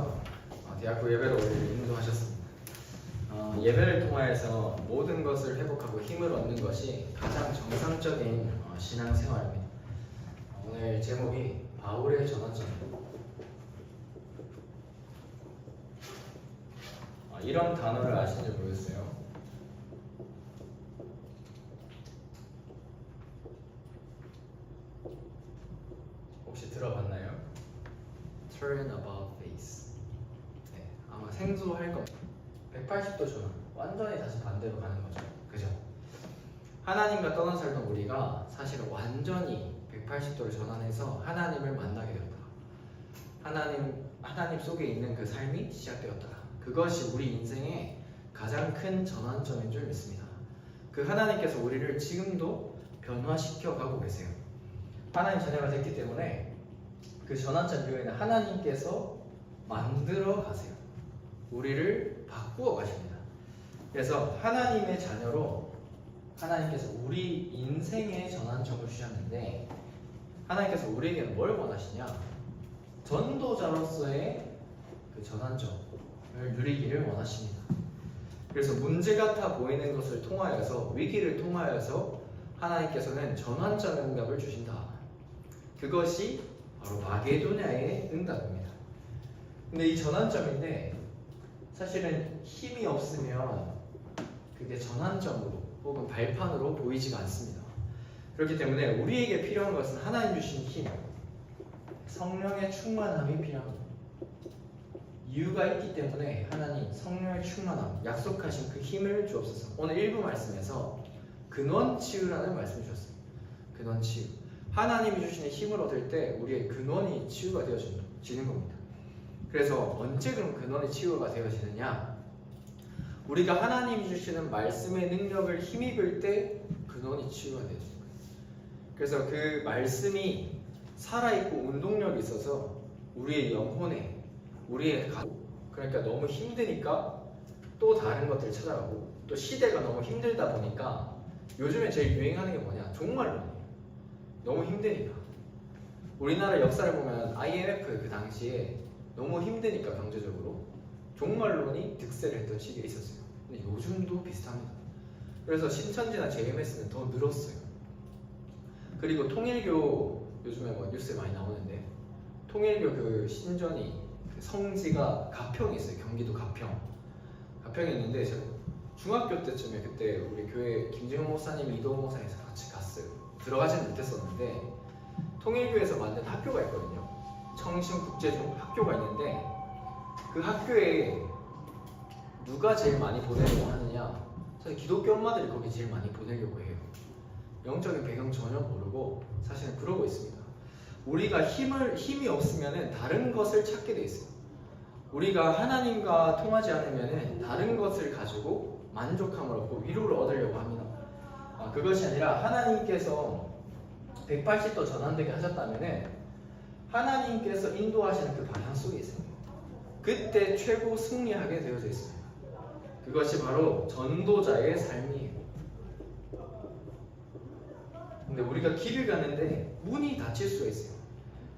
어, 대학교 예배로 우리를 인도하셨습니다. 어, 예배를 통하여서 모든 것을 회복하고 힘을 얻는 것이 가장 정상적인 어, 신앙생활입니다. 어, 오늘 제목이 바울의 전환점입니다. 어, 이런 단어를 아시는지 모르겠어요. 혹시 들어봤나요? Turn about 생소할 겁니다. 180도 전환. 완전히 다시 반대로 가는 거죠. 그죠? 하나님과 떠나 살던 우리가 사실은 완전히 180도를 전환해서 하나님을 만나게 되었다. 하나님 하나님 속에 있는 그 삶이 시작되었다. 그것이 우리 인생의 가장 큰 전환점인 줄 믿습니다. 그 하나님께서 우리를 지금도 변화시켜 가고 계세요. 하나님 자녀가 됐기 때문에 그 전환점 이후에는 하나님께서 만들어 가세요. 우리를 바꾸어 가십니다. 그래서 하나님의 자녀로 하나님께서 우리 인생의 전환점을 주셨는데 하나님께서 우리에게는 뭘 원하시냐? 전도자로서의 그 전환점을 누리기를 원하십니다. 그래서 문제 같아 보이는 것을 통하여서 위기를 통하여서 하나님께서는 전환점 응답을 주신다. 그것이 바로 마게도냐의 응답입니다. 근데 이 전환점인데 사실은 힘이 없으면 그게 전환점으로 혹은 발판으로 보이지가 않습니다. 그렇기 때문에 우리에게 필요한 것은 하나님 주신 힘, 성령의 충만함이 필요합니다. 이유가 있기 때문에 하나님 성령의 충만함, 약속하신 그 힘을 주옵소서. 오늘 일부 말씀에서 근원 치유라는 말씀을 주셨어요. 근원 치유. 하나님이 주시는 힘을 얻을 때 우리의 근원이 치유가 되어지는 겁니다. 그래서 언제 그럼 근원이 치유가 되어지느냐? 우리가 하나님이 주시는 말씀의 능력을 힘입을 때 근원이 치유가 되어지는 거예요. 그래서 그 말씀이 살아있고 운동력이 있어서 우리의 영혼에 우리의 가 그러니까 너무 힘드니까 또 다른 것들을 찾아가고 또 시대가 너무 힘들다 보니까 요즘에 제일 유행하는 게 뭐냐 종말론이에요. 너무 힘드니까 우리나라 역사를 보면 IMF 그 당시에 너무 힘드니까 경제적으로 종말론이 득세를 했던 시기가 있었어요. 근데 요즘도 비슷합니다. 그래서 신천지나 JMS는 더 늘었어요. 그리고 통일교 요즘에 뭐 뉴스에 많이 나오는데 통일교 그 신전이 그 성지가 가평에 있어요. 경기도 가평. 가평에 있는데 제가 중학교 때쯤에 그때 우리 교회 김재용 목사님, 이도호 목사님에서 같이 갔어요. 들어가지는 못했었는데 통일교에서 만든 학교가 있거든요. 청신국제중 학교가 있는데 그 학교에 누가 제일 많이 보내려고 하느냐? 사실 기독교 엄마들이 거기 제일 많이 보내려고 해요. 영적인 배경 전혀 모르고 사실은 그러고 있습니다. 우리가 힘을 힘이 없으면은 다른 것을 찾게 돼 있어요. 우리가 하나님과 통하지 않으면은 다른 것을 가지고 만족함을 얻고 위로를 얻으려고 합니다. 아, 그것이 아니라 하나님께서 180도 전환되게 하셨다면은 하나님께서 인도하시는 그 방향 속에 있어요. 그때 최고 승리하게 되어져 있어요. 그것이 바로 전도자의 삶이에요. 근데 우리가 길을 가는데 문이 닫힐 수가 있어요.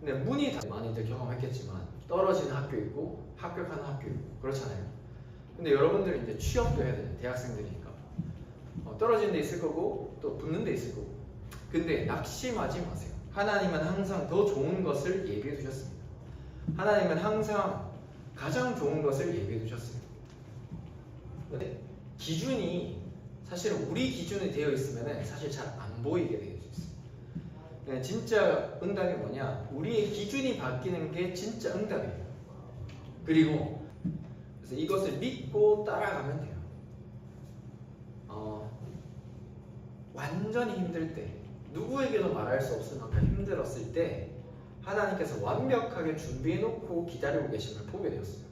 근데 문이 닫... 많이들 경험했겠지만 떨어지는 학교 있고 합격하는 학교 있고 그렇잖아요. 근데 여러분들은 이제 취업도 해야 돼요. 대학생들이니까 어, 떨어지는 데 있을 거고 또 붙는 데 있을 거고. 근데 낙심하지 마세요. 하나님은 항상 더 좋은 것을 예비해 두셨습니다. 하나님은 항상 가장 좋은 것을 예비해 두셨어요. 근데 기준이 사실 우리 기준이 되어 있으면 사실 잘 안 보이게 되어 있어요. 네, 진짜 응답이 뭐냐? 우리의 기준이 바뀌는 게 진짜 응답이에요. 그리고 이것을 믿고 따라가면 돼요. 어, 완전히 힘들 때, 누구에게도 말할 수 없을 만큼 힘들었을 때 하나님께서 완벽하게 준비해놓고 기다리고 계심을 보게 되었어요.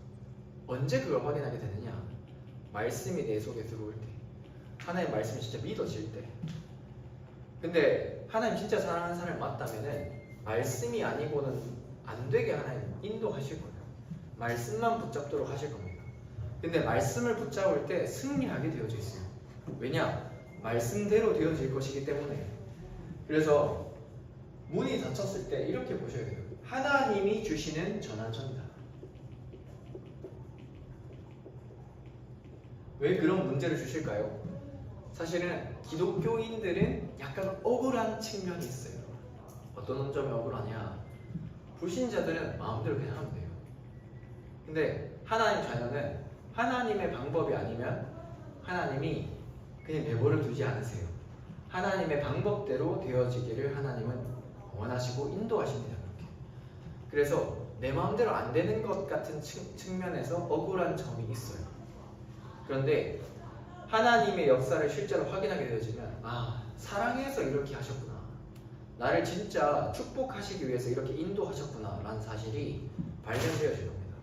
언제 그걸 확인하게 되느냐? 말씀이 내 속에 들어올 때, 하나님의 말씀이 진짜 믿어질 때. 근데 하나님 진짜 사랑하는 사람이 맞다면은 말씀이 아니고는 안 되게 하나님 인도하실 거예요. 말씀만 붙잡도록 하실 겁니다. 근데 말씀을 붙잡을 때 승리하게 되어져 있어요. 왜냐? 말씀대로 되어질 것이기 때문에. 그래서 문이 닫혔을 때 이렇게 보셔야 돼요. 하나님이 주시는 전화전이다. 왜 그런 문제를 주실까요? 사실은 기독교인들은 약간 억울한 측면이 있어요. 어떤 점이 억울하냐? 불신자들은 마음대로 그냥 하면 돼요. 근데 하나님 자녀는 하나님의 방법이 아니면 하나님이 그냥 내버려 두지 않으세요. 하나님의 방법대로 되어지기를 하나님은 원하시고 인도하십니다. 그렇게. 그래서 내 마음대로 안 되는 것 같은 측, 측면에서 억울한 점이 있어요. 그런데 하나님의 역사를 실제로 확인하게 되어지면 아 사랑해서 이렇게 하셨구나. 나를 진짜 축복하시기 위해서 이렇게 인도하셨구나 라는 사실이 발견되어질 겁니다.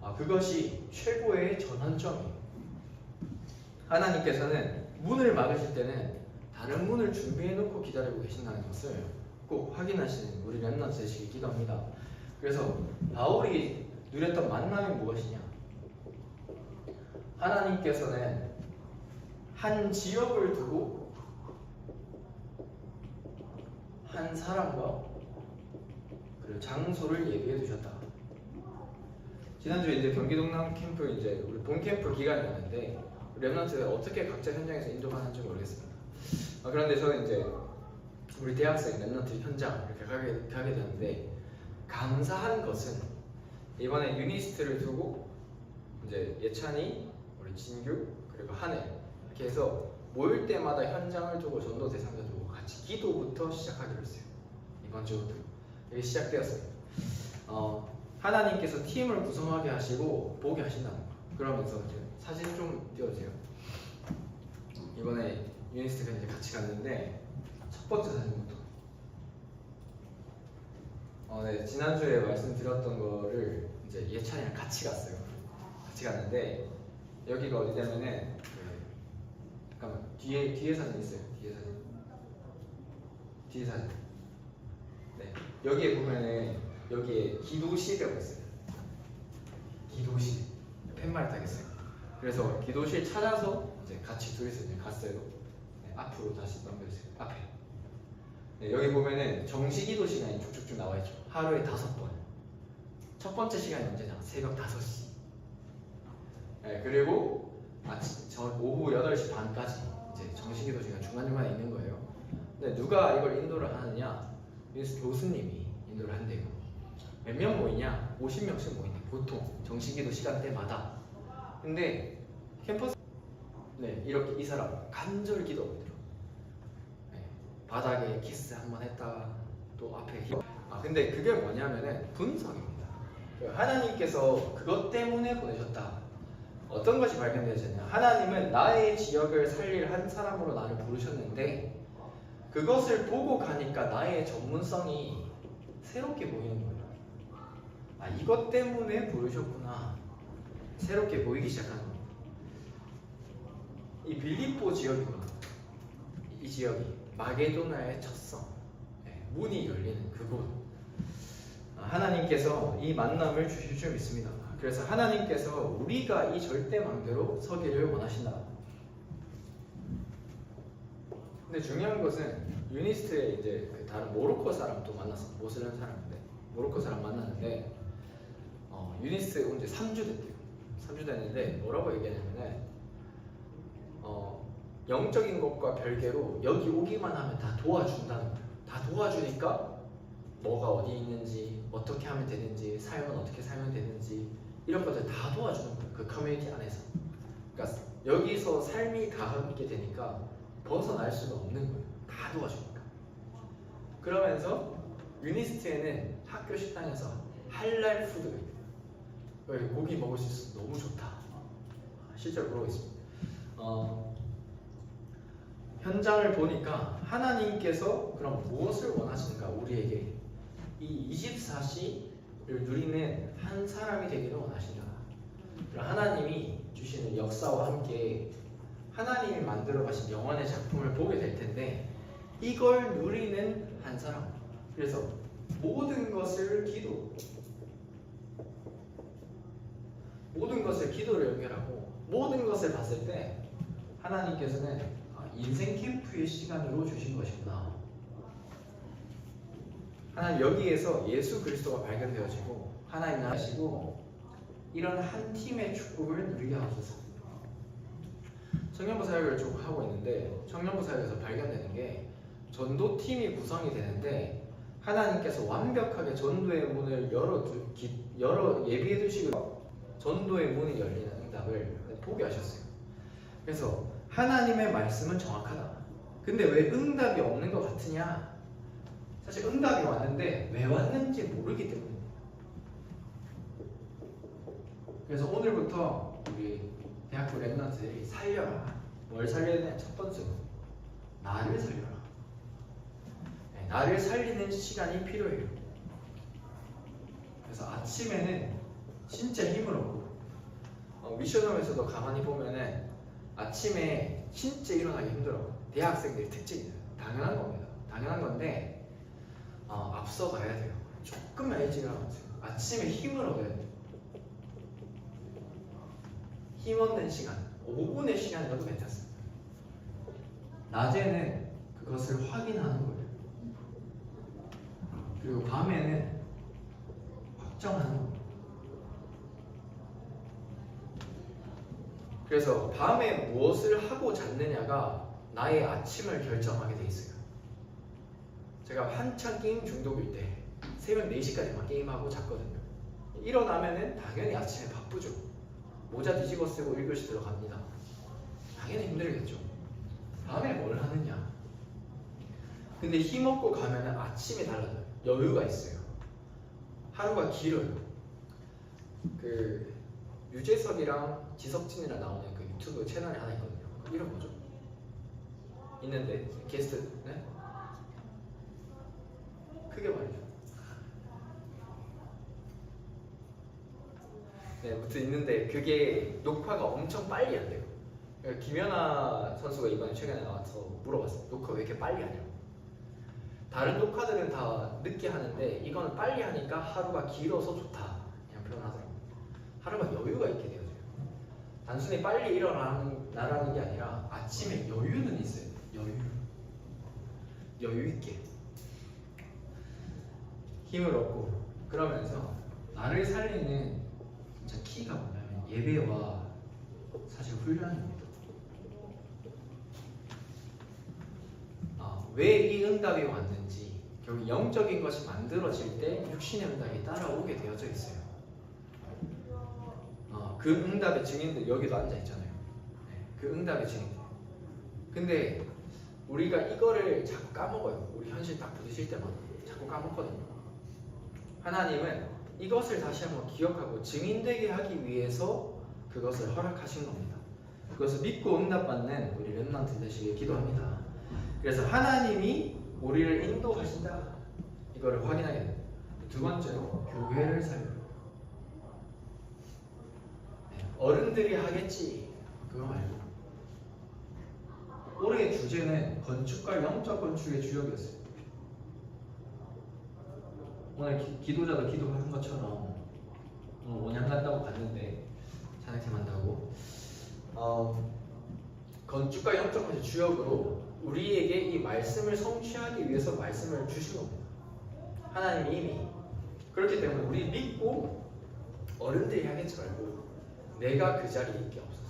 아, 그것이 최고의 전환점이에요. 하나님께서는 문을 막으실 때는 다른 문을 준비해 놓고 기다리고 계신다는 것을 꼭 확인하시는 우리 랩넌트 되시기 기도 합니다. 그래서 바울이 누렸던 만남이 무엇이냐? 하나님께서는 한 지역을 두고 한 사람과 그리고 장소를 예비해 두셨다. 지난주에 이제 경기 동남 캠프 이제 우리 본 캠프 기간이었는데 랩런트가 어떻게 각자 현장에서 인도하는지 모르겠습니다. 아, 그런데 저는 이제 우리 대학생 랩런트 현장 이렇게 가게, 가게 되는데 감사한 것은 이번에 유니스트를 두고 이제 예찬이, 우리 진규 그리고 한혜 이렇게 해서 모일 때마다 현장을 두고 전도 대상자 두고 같이 기도부터 시작하기로 했어요. 이번 주부터 이게 시작되었어요. 어, 하나님께서 팀을 구성하게 하시고 보게 하신다는 거. 그러면서 이제 사진 좀 띄워주세요. 이번에 유니스트가 이제 같이 갔는데 첫 번째 사진부터. 어, 네 지난주에 말씀드렸던 거를 이제 예찬이랑 같이 갔어요. 같이 갔는데 여기가 어디냐면은 그, 잠깐만 뒤에 뒤에 사진 있어요. 뒤에 사진. 뒤에 사진. 네 여기에 보면은 여기에 기도실이라고 있어요. 기도실. 팻말 타겠어요. 그래서 기도실 찾아서 이제 같이 둘이서 이제 갔어요. 네, 앞으로 다시 넘겨주세요. 앞에. 네, 여기 보면은 정시 기도 시간이 쭉쭉쭉 나와 있죠. 하루에 다섯 번. 첫 번째 시간이 언제냐? 새벽 5시. 네, 그리고 아침, 저 오후 8시 반까지 이제 정시 기도 시간 중간중간에 있는 거예요. 근데 누가 이걸 인도를 하느냐? 교수님이 인도를 한대요. 몇 명 모이냐? 50명씩 모이네. 보통 정시기도 시간대마다. 근데 캠퍼스 네 이렇게 이 사람 간절. 네, 바닥에 키스 한 번 했다. 또 앞에 기... 아 근데 그게 뭐냐면은 분석입니다. 그 하나님께서 그것 때문에 보내셨다. 어떤 것이 발견되었냐? 하나님은 나의 지역을 살릴 한 사람으로 나를 부르셨는데 그것을 보고 가니까 나의 전문성이 새롭게 보이는 거예요. 아 이것 때문에 부르셨구나. 새롭게 보이기 시작하는 겁니다. 이 빌립보 지역입니다. 이 지역이 마게도나의 첫성, 네, 문이 열리는 그곳. 아, 하나님께서 이 만남을 주실 줄 믿습니다. 그래서 하나님께서 우리가 이 절대망대로 서기를 원하신다. 근데 중요한 것은 유니스트에 이제 그 다른 모로코 사람도 만났어. 모슬렘 사람인데 모로코 사람 만났는데 어, 유니스트에 온지 3주 됐대요. 3주 됐는데 뭐라고 얘기하냐면은 어, 영적인 것과 별개로 여기 오기만 하면 다 도와준다는 거예요. 다 도와주니까 뭐가 어디 있는지 어떻게 하면 되는지 삶은 어떻게 살면 되는지 이런 것들 다 도와주는 거예요. 그 커뮤니티 안에서. 그러니까 여기서 삶이 닿게 되니까 벗어날 수가 없는 거예요. 다 도와주니까. 그러면서 유니스트에는 학교 식당에서 할랄 푸드가 있대요. 고기 먹을 수 있어서 너무 좋다. 실제로 있습니다. 어, 현장을 보니까 하나님께서 그럼 무엇을 원하시는가 우리에게 이 24시를 누리는 한 사람이 되기를. 그럼 하나님이 주시는 역사와 함께 하나님이 만들어 가신 영원의 작품을 보게 될 텐데 이걸 누리는 한 사람. 그래서 모든 것을 기도 모든 것을 기도로 연결하고 모든 것을 봤을 때 하나님께서는 아, 인생 캠프의 시간으로 주신 것이구나. 하나님 여기에서 예수 그리스도가 발견되어지고 하나님 나시고 이런 한 팀의 축복을 누리게 하소서. 청년부 사역을 쭉 하고 있는데 청년부 사역에서 발견되는 게 전도팀이 구성이 되는데 하나님께서 완벽하게 전도의 문을 열어 열어 예비해 두시고 전도의 문이 열리는 응답을 포기하셨어요. 그래서 하나님의 말씀은 정확하다. 근데 왜 응답이 없는 것 같으냐? 사실 응답이 왔는데 왜 왔는지 모르기 때문에. 그래서 오늘부터 우리 대학교 랩런트들이 살려라. 뭘 살려야 되냐? 첫 번째로 나를 살려라. 네, 나를 살리는 시간이 필요해요. 그래서 아침에는 진짜 힘을 얻고 어, 미션홈에서도 가만히 보면은 아침에 진짜 일어나기 힘들어. 대학생들 특징이에요. 당연한 겁니다. 당연한 건데 어, 앞서 가야 돼요. 조금만 일찍 일어나세요. 아침에 힘을 얻어야 돼요. 힘 얻는 시간, 5분의 시간이라도 괜찮습니다. 낮에는 그것을 확인하는 거예요. 그리고 밤에는 확정하는 거예요. 그래서 밤에 무엇을 하고 잤느냐가 나의 아침을 결정하게 돼 있어요. 제가 한창 게임 중독일 때 새벽 4시까지만 게임하고 잤거든요. 일어나면은 당연히 아침에 바쁘죠. 모자 뒤집어 쓰고 1교시 들어갑니다. 당연히 힘들겠죠. 밤에 뭘 하느냐. 근데 힘없고 가면은 아침이 달라져요. 여유가 있어요. 하루가 길어요. 그 유재석이랑 지석진이랑 나오는 그 유튜브 채널이 하나 있거든요. 그 이름 뭐죠? 있는데 게스트 네? 크게 말이죠. 네, 아무튼 있는데 그게 녹화가 엄청 빨리 안 돼요. 그러니까 김연아 선수가 이번에 최근에 나와서 물어봤어요. 녹화 왜 이렇게 빨리 하냐고. 다른 녹화들은 다 늦게 하는데 이거는 빨리 하니까 하루가 길어서 좋다. 그냥 표현하더라고요. 하루가 여유가 있게 되어져요. 단순히 빨리 일어나는 나라는 게 아니라 아침에 여유는 있어요. 여유. 여유 있게. 힘을 얻고 그러면서 나를 살리는 진짜 키가 뭐냐면 예배와 사실 훈련입니다. 아, 왜 이 응답이 왔는지 결국 영적인 것이 만들어질 때 육신의 응답이 따라오게 되어져 있어요. 아, 그 응답의 증인들 여기도 앉아 있잖아요. 네, 그 응답의 증인들. 근데 우리가 이거를 자꾸 까먹어요. 우리 현실 딱 부딪힐 때마다 자꾸 까먹거든요. 하나님은 이것을 다시 한번 기억하고 증인되게 하기 위해서 그것을 허락하신 겁니다. 그것을 믿고 응답받는 우리 렘넌트 되시길 기도합니다. 그래서 하나님이 우리를 인도하신다. 이거를 확인하게 됩니다. 두 번째로 교회를 살려. 네, 어른들이 하겠지. 그거 말고. 올해의 주제는 건축과 영적 건축의 주역이었어요. 오늘 기, 기도자도 기도하는 것처럼 오늘 원양 간다고 갔는데 자네팀 한다고 어, 건축과 영적 건축 주역으로 우리에게 이 말씀을 성취하기 위해서 말씀을 주신 겁니다. 하나님이 이미 그렇기 때문에 우리 믿고 어른들이 하겠지 말고 내가 그 자리에 있게 없어서.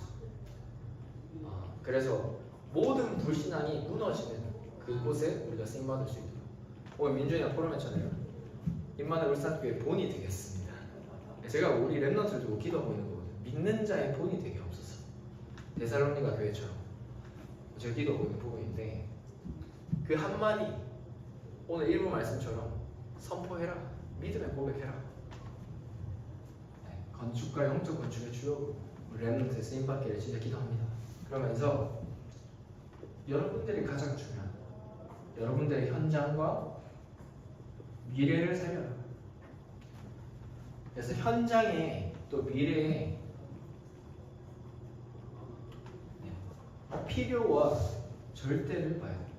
아, 그래서 모든 불신앙이 무너지는 그곳에 우리가 쓰임 받을 수 있도록. 오늘 민준이가 포럼했잖아요. 임마누엘 울산교회 본이 되겠습니다. 제가 우리 랩런트를 두고 기도하고 있는 거거든요. 믿는 자의 본이 되게 없어서. 데살로니가 교회처럼. 제가 기도하고 있는 부분인데 그 한마디 오늘 일부 말씀처럼 선포해라. 믿음의 고백해라. 네, 건축과 영적 건축의 주역으로 랩런트의 쓰임받기를 진짜 기도합니다 그러면서 여러분들이 가장 중요한 여러분들의 현장과 미래를 살려라. 그래서 현장에 또 미래에 네, 필요와 절대를 봐야 돼요.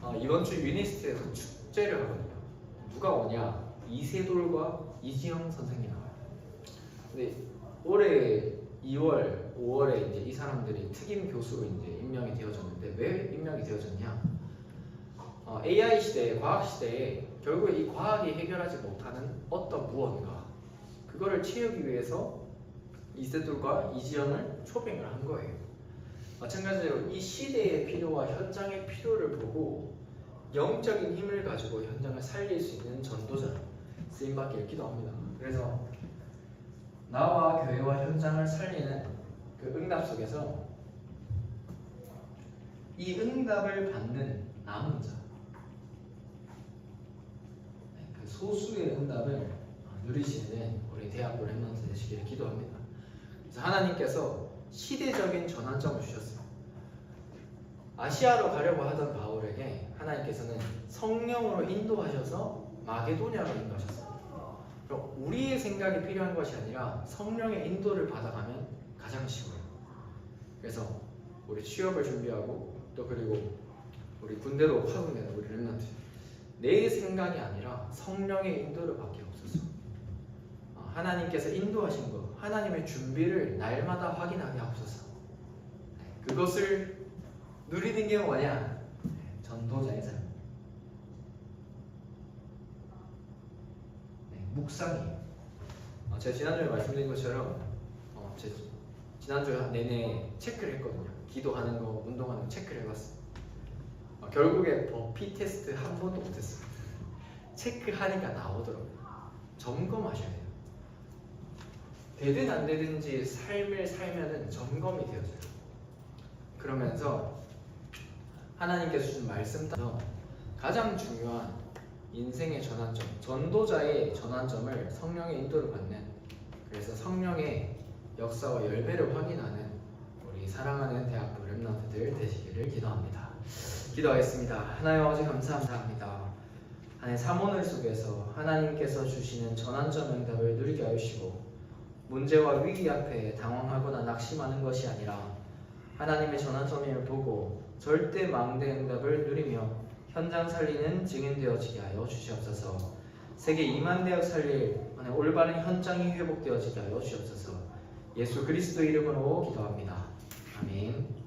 아, 이번 주 유니스트에서 축제를 하거든요. 누가 오냐? 이세돌과 이지영 선생님 나와요. 근데 올해 2월, 5월에 이제 이 사람들이 특임 교수로 이제 임명이 되어졌는데 왜 임명이 되어졌냐? 어, AI 시대, 과학 시대에 결국에 이 과학이 해결하지 못하는 어떤 무언가 그거를 채우기 위해서 이세돌과 이지연을 초빙을 한 거예요. 마찬가지로 이 시대의 필요와 현장의 필요를 보고 영적인 힘을 가지고 현장을 살릴 수 있는 전도자 쓰임받기를 기도 합니다. 그래서 나와 교회와 현장을 살리는 그 응답 속에서 이 응답을 받는 남은 자, 네, 그 소수의 응답을 누리시는 우리 대학교 랩런트 되시기를 기도합니다. 그래서 하나님께서 시대적인 전환점을 주셨어요. 아시아로 가려고 하던 바울에게 하나님께서는 성령으로 인도하셔서 마게도냐로 인도하셨어요. 우리의 생각이 필요한 것이 아니라 성령의 인도를 받아가면 가장 쉬워요. 그래서 우리 취업을 준비하고 또 그리고 우리 군대로 파송되는 우리 랩런트. 내 생각이 아니라 성령의 인도를 받기 없어서. 어, 하나님께서 인도하신 것 하나님의 준비를 날마다 확인하게 하옵소서. 네, 그것을 누리는 게 뭐냐? 네, 전도자의 삶 네, 묵상이에요 어, 제가 지난주에 말씀드린 것처럼 어, 제 지난주 내내 체크를 했거든요. 기도하는 거 운동하는 거 체크를 해봤어요. 어, 결국에 버피 테스트 한 번도 못했어요. 체크하니까 나오더라고요. 점검하셔야 돼요. 되든 안 되든지 삶을 살면은 점검이 되어져요. 그러면서 하나님께서 주신 말씀 따라서 가장 중요한 인생의 전환점, 전도자의 전환점을 성령의 인도를 받는 그래서 성령의 역사와 열매를 확인하는 우리 사랑하는 대학교 랩런트들 되시기를 기도합니다. 기도하겠습니다. 하나님 아버지 감사합니다. 한해 3원을 속에서 하나님께서 주시는 전환점 응답을 누리게 하시고 문제와 위기 앞에 당황하거나 낙심하는 것이 아니라 하나님의 전환점임을 보고 절대 망대 응답을 누리며 현장 살리는 증인되어지게 하여 주시옵소서. 세계 2만 대학 살릴 올바른 현장이 회복되어지게 하여 주시옵소서. 예수 그리스도 이름으로 기도합니다. 아멘.